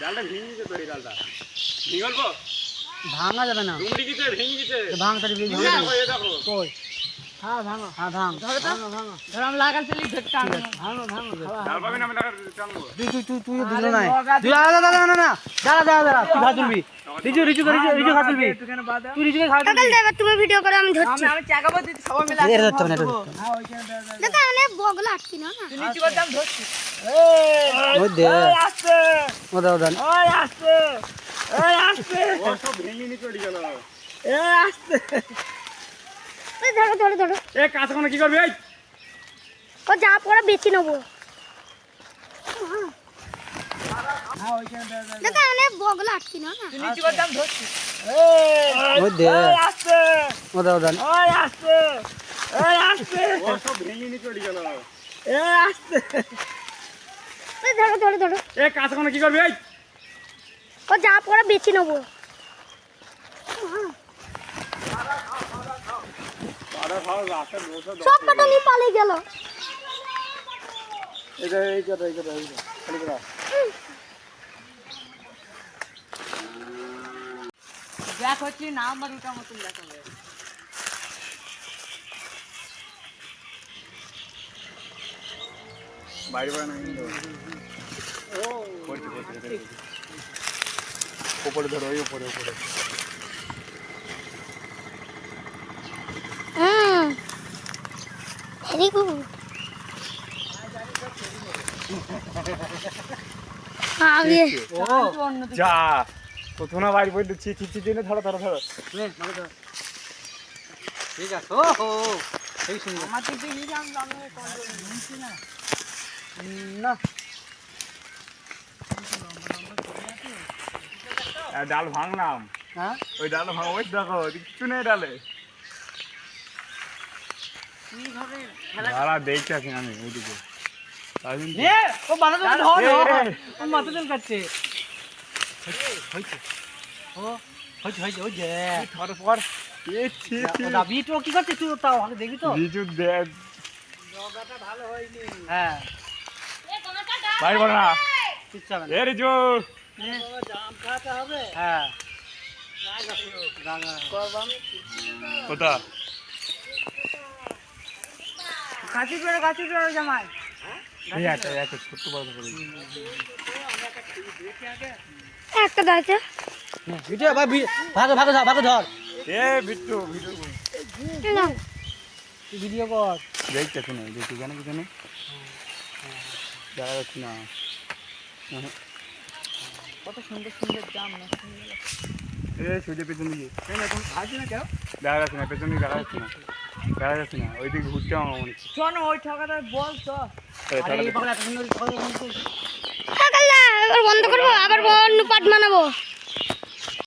ডালটা ভেঙে গেছে তোর এই ডালটা ভেঙে গল্প ভাঙা যাবে না ডুমড়ি গেছে ভেঙে গেছে ভাঙ এই দেখো, এই দেখো কই হ্যাঁ ভাঙো হ্যাঁ ভাঙ ভাঙো ভাঙো ধর আমি লাগাল চলি ভেটটা ভাঙো ভাঙো ডাল পাবি না আমি লাগা টানবো তুই তুই তুই তুই দুটো নাই তুই আলাদা দাদা না না দাঁড়া দাঁড়া দাঁড়া তুই ঘা তুলবি রিজু রিজু রিজু রিজু তুলবি তুই রিজুকে কাকাল তুমি ভিডিও করো আমি ধরছি। আমি চাকাবো তুই সবাই মিলে এটা ধরতে হবে না এটা ধরতে হবে। দাদা মানে বগলা আটকি না না। নিচু করতে আমি ধরছি। ওই দে ও দাও দাও ওই আসছে। ওই আসছে। ও সব ভেঙে নি চড়ি গেল এ আসছে। ওই ধরো ধরো ধরো। এ কাজ কোনো কি করবি? এই। ও যা পড়া বেশি নেব। দাদা মানে বগলা আটকি না না নিচু করতে আমি ধরছি ওই দে আসছে ও দাও দাও ওই আসছে ওই আসছে ও সব ভেঙে গেল। এ আসছে ওই ধরো ধরো ধরো এ কাজ কোনো কি করবি এই ও যা পড়া নেব সব কটা নিয়ে পালিয়ে গেল এটা এই কথা এই কথা এই কথা খালি কথা দেখ হচ্ছে না আমার উঠা মতন দেখাবে বাইরে বাইরে না কিন্তু পড়ছে পড়ছে উপরে ধরো ওই উপরে উপরে হুম ভেরি গুড আগে ও যা না বাড়ি পর্যন্ত ছি ছি ছি দিয়ে ধরো ধরো। ধরো ঠিক আছে ও হো সেই সুন্দর। আমার দিকে আমি কন্ট্রোল না না। আর ডাল ভাঙলাম। হ্যাঁ? ওই ডাল ভাঙ ওই দেখো কিচ্ছু নেই ডালে। কীভাবে দাঁড়া দেখতেছি আমি ওইদিকে। ও ধর। মাথা তেল কাটছে। ও ওই যে। পর ও কি করছিস তুই তাও দেখবি তো হ্যাঁ বাইরে বল না কিচ্ছু হবে না? এ রিজু হ্যাঁ কোথা কাচি করে কাচি করে জামাই। একটা ছোট্ট বড় করে একটা দাঁড়াচ্ছে ভিডিও ভাই ভাগে ভাগে ধর ভাগে ধর। এ বিট্টু ভিডিও তুই ভিডিও কর। দেখতে জানো কিছু নেই দেখা যাচ্ছে না। কত সুন্দর সুন্দর জাম না এ সূর্য পেছন দিকে কেন এখন না কেন দেখা যাচ্ছে না পেছন দিকে দেখা যাচ্ছে না। দেখা যাচ্ছে না ওই দিকে ঘুরতে আমার মনে হচ্ছে। শোন ওই ঠকাটা বল তো। বন্ধ করব আবার অন্য পাট বানাবো।